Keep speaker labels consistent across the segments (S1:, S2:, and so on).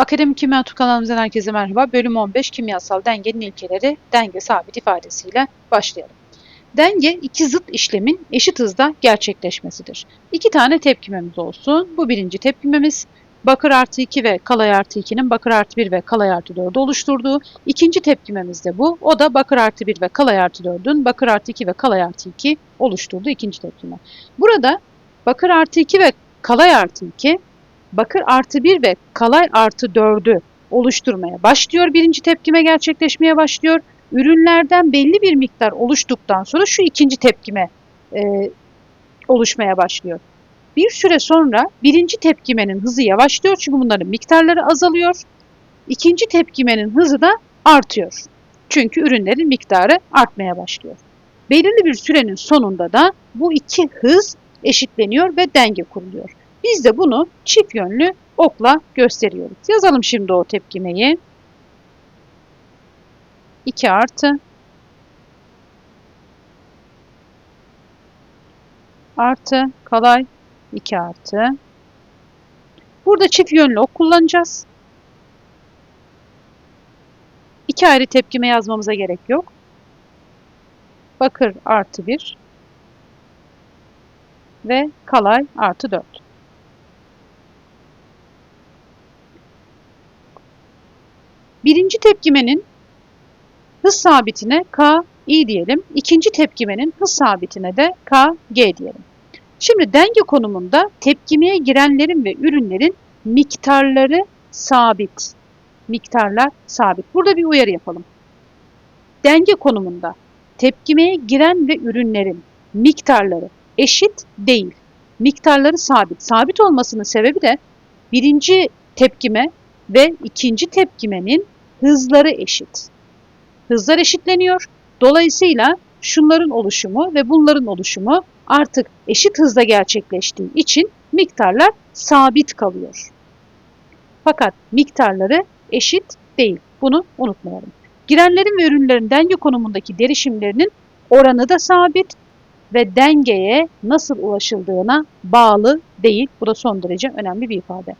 S1: Akademik Kimya Türk herkese merhaba. Bölüm 15 Kimyasal dengenin ilkeleri denge sabit ifadesiyle başlayalım. Denge iki zıt işlemin eşit hızda gerçekleşmesidir. İki tane tepkimemiz olsun. Bu birinci tepkimemiz Bakır artı 2 ve Kalay artı 2'nin Bakır artı 1 ve Kalay artı 4'ü oluşturduğu. İkinci tepkimemiz de bu. O da Bakır artı 1 ve Kalay artı 4'ün Bakır artı 2 ve Kalay artı 2 oluşturduğu ikinci tepkime. Burada Bakır artı 2 ve Kalay artı 2 bakır artı 1 ve kalay artı 4'ü oluşturmaya başlıyor. Birinci tepkime gerçekleşmeye başlıyor. Ürünlerden belli bir miktar oluştuktan sonra şu ikinci tepkime e, oluşmaya başlıyor. Bir süre sonra birinci tepkimenin hızı yavaşlıyor çünkü bunların miktarları azalıyor. İkinci tepkimenin hızı da artıyor. Çünkü ürünlerin miktarı artmaya başlıyor. Belirli bir sürenin sonunda da bu iki hız eşitleniyor ve denge kuruluyor. Biz de bunu çift yönlü okla gösteriyoruz. Yazalım şimdi o tepkimeyi. 2 artı artı kalay 2 artı. Burada çift yönlü ok kullanacağız. İki ayrı tepkime yazmamıza gerek yok. Bakır artı 1 ve kalay artı 4. Birinci tepkimenin hız sabitine K i diyelim. İkinci tepkimenin hız sabitine de K G diyelim. Şimdi denge konumunda tepkimeye girenlerin ve ürünlerin miktarları sabit. Miktarlar sabit. Burada bir uyarı yapalım. Denge konumunda tepkimeye giren ve ürünlerin miktarları eşit değil. Miktarları sabit. Sabit olmasının sebebi de birinci tepkime ve ikinci tepkimenin hızları eşit. Hızlar eşitleniyor. Dolayısıyla şunların oluşumu ve bunların oluşumu artık eşit hızda gerçekleştiği için miktarlar sabit kalıyor. Fakat miktarları eşit değil. Bunu unutmayalım. Girenlerin ve ürünlerin denge konumundaki derişimlerinin oranı da sabit ve dengeye nasıl ulaşıldığına bağlı değil. Bu da son derece önemli bir ifade.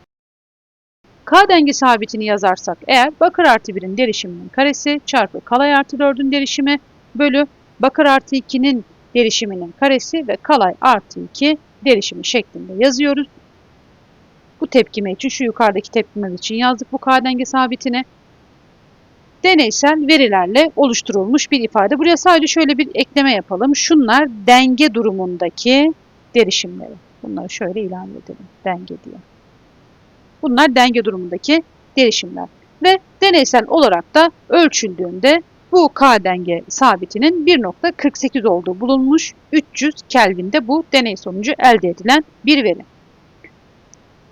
S1: K denge sabitini yazarsak eğer bakır artı 1'in derişiminin karesi çarpı kalay artı 4'ün derişimi bölü bakır artı 2'nin derişiminin karesi ve kalay artı 2 derişimi şeklinde yazıyoruz. Bu tepkime için şu yukarıdaki tepkime için yazdık bu K denge sabitini. Deneysel verilerle oluşturulmuş bir ifade. Buraya sadece şöyle bir ekleme yapalım. Şunlar denge durumundaki derişimleri. Bunları şöyle ilan edelim. Denge diye. Bunlar denge durumundaki derişimler. Ve deneysel olarak da ölçüldüğünde bu K denge sabitinin 1.48 olduğu bulunmuş 300 Kelvin'de bu deney sonucu elde edilen bir veri.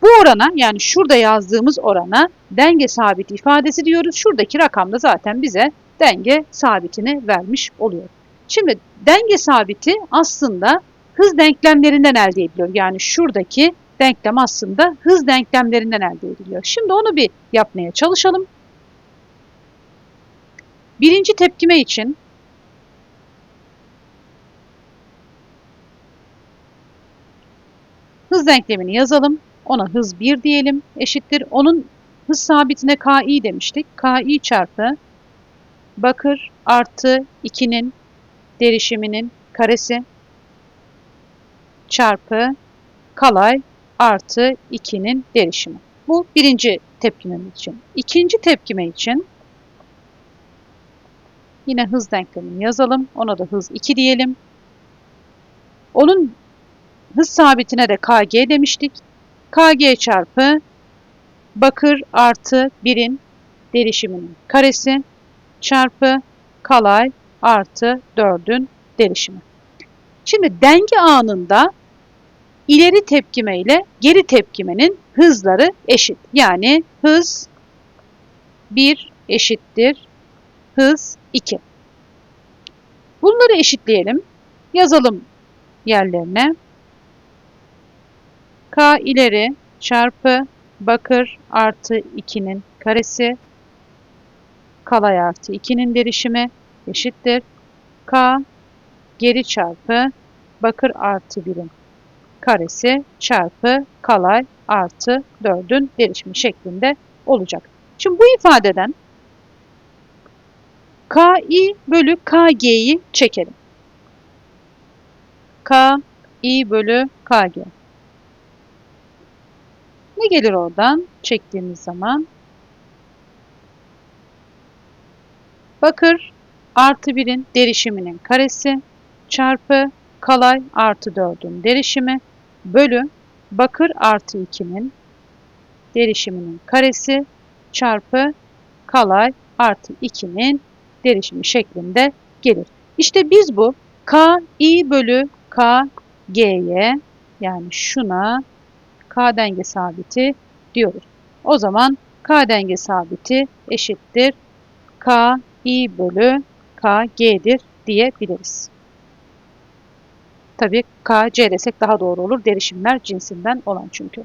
S1: Bu orana yani şurada yazdığımız orana denge sabiti ifadesi diyoruz. Şuradaki rakam da zaten bize denge sabitini vermiş oluyor. Şimdi denge sabiti aslında hız denklemlerinden elde ediliyor. Yani şuradaki denklem aslında hız denklemlerinden elde ediliyor. Şimdi onu bir yapmaya çalışalım. Birinci tepkime için hız denklemini yazalım. Ona hız 1 diyelim eşittir. Onun hız sabitine Ki demiştik. Ki çarpı bakır artı 2'nin derişiminin karesi çarpı kalay artı 2'nin derişimi. Bu birinci tepkimemiz için. İkinci tepkime için yine hız denklemini yazalım. Ona da hız 2 diyelim. Onun hız sabitine de kg demiştik. kg çarpı bakır artı 1'in derişiminin karesi çarpı kalay artı 4'ün derişimi. Şimdi denge anında ileri tepkime ile geri tepkimenin hızları eşit. Yani hız 1 eşittir hız 2. Bunları eşitleyelim. Yazalım yerlerine. K ileri çarpı bakır artı 2'nin karesi kalay artı 2'nin derişimi eşittir. K geri çarpı bakır artı 1'in karesi çarpı kalay artı 4'ün derişimi şeklinde olacak. Şimdi bu ifadeden KI bölü KG'yi çekelim. KI bölü KG. Ne gelir oradan çektiğimiz zaman? Bakır artı 1'in derişiminin karesi çarpı kalay artı 4'ün derişimi bölü bakır artı 2'nin derişiminin karesi çarpı kalay artı 2'nin derişimi şeklinde gelir. İşte biz bu K i bölü K G'ye yani şuna K denge sabiti diyoruz. O zaman K denge sabiti eşittir K i bölü K G'dir diyebiliriz. Tabii K C desek daha doğru olur. Derişimler cinsinden olan çünkü.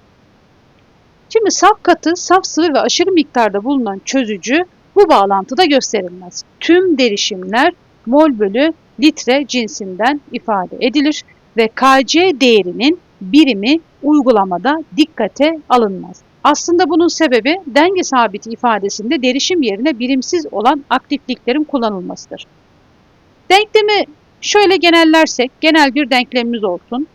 S1: Şimdi saf katı, saf sıvı ve aşırı miktarda bulunan çözücü bu bağlantıda gösterilmez. Tüm derişimler mol bölü litre cinsinden ifade edilir ve KC değerinin birimi uygulamada dikkate alınmaz. Aslında bunun sebebi denge sabiti ifadesinde derişim yerine birimsiz olan aktifliklerin kullanılmasıdır. Denklemi şöyle genellersek genel bir denklemimiz olsun.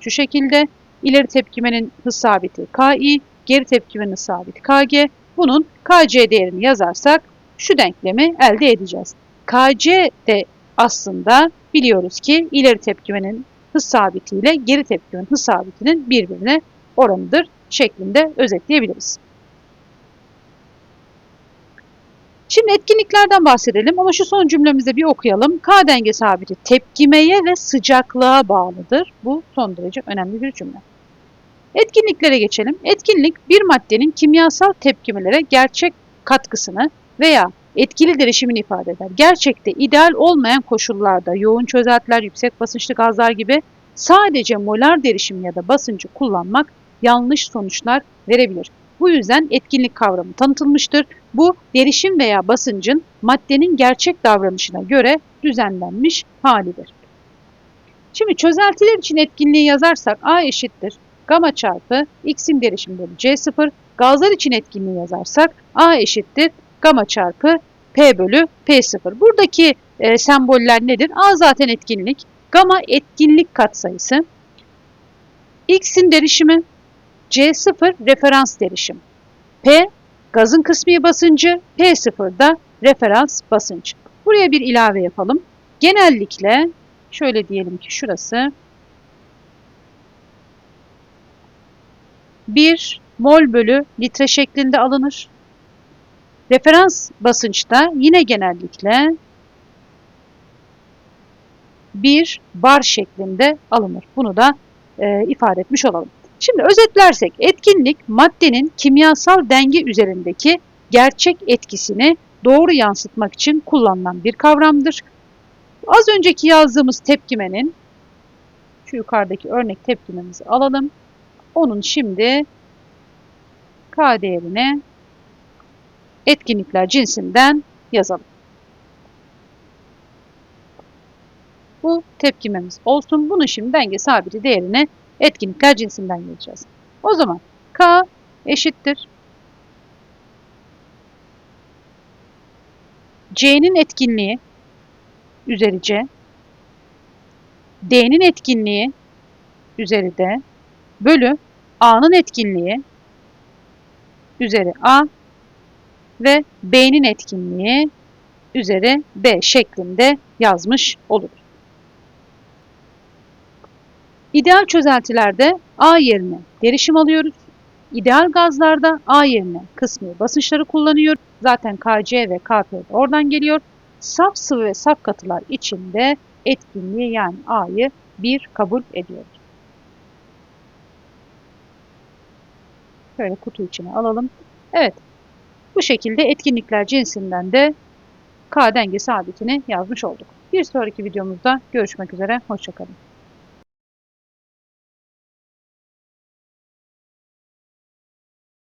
S1: Şu şekilde ileri tepkimenin hız sabiti KI, geri tepkimenin hız sabiti KG. Bunun KC değerini yazarsak şu denklemi elde edeceğiz. KC de aslında biliyoruz ki ileri tepkimenin hız sabiti ile geri tepkimenin hız sabitinin birbirine oranıdır şeklinde özetleyebiliriz. Şimdi etkinliklerden bahsedelim ama şu son cümlemizde bir okuyalım. K denge sabiti tepkimeye ve sıcaklığa bağlıdır. Bu son derece önemli bir cümle. Etkinliklere geçelim. Etkinlik bir maddenin kimyasal tepkimelere gerçek katkısını veya etkili derişimini ifade eder. Gerçekte ideal olmayan koşullarda yoğun çözeltiler, yüksek basınçlı gazlar gibi sadece molar derişim ya da basıncı kullanmak yanlış sonuçlar verebilir. Bu yüzden etkinlik kavramı tanıtılmıştır. Bu derişim veya basıncın maddenin gerçek davranışına göre düzenlenmiş halidir. Şimdi çözeltiler için etkinliği yazarsak A eşittir gamma çarpı x'in derişim bölü C0. Gazlar için etkinliği yazarsak A eşittir gamma çarpı P bölü P0. Buradaki e, semboller nedir? A zaten etkinlik, gamma etkinlik katsayısı, x'in derişimi, C0 referans derişim, P gazın kısmi basıncı, P0 da referans basınç. Buraya bir ilave yapalım. Genellikle şöyle diyelim ki şurası 1 mol bölü litre şeklinde alınır. Referans basınçta yine genellikle 1 bar şeklinde alınır. Bunu da e, ifade etmiş olalım. Şimdi özetlersek etkinlik maddenin kimyasal denge üzerindeki gerçek etkisini doğru yansıtmak için kullanılan bir kavramdır. Az önceki yazdığımız tepkimenin şu yukarıdaki örnek tepkimemizi alalım. Onun şimdi K değerini etkinlikler cinsinden yazalım. Bu tepkimemiz olsun. Bunu şimdi denge sabiti değerini etkinlikler cinsinden yazacağız. O zaman K eşittir. C'nin etkinliği üzeri C. D'nin etkinliği üzeri D. Bölü A'nın etkinliği üzeri A ve B'nin etkinliği üzeri B şeklinde yazmış olur. İdeal çözeltilerde A yerine derişim alıyoruz. İdeal gazlarda A yerine kısmi basınçları kullanıyoruz. Zaten KC ve KP de oradan geliyor. Saf sıvı ve saf katılar içinde etkinliği yani A'yı bir kabul ediyoruz. Şöyle kutu içine alalım. Evet. Bu şekilde etkinlikler cinsinden de K denge sabitini yazmış olduk. Bir sonraki videomuzda görüşmek üzere. Hoşçakalın.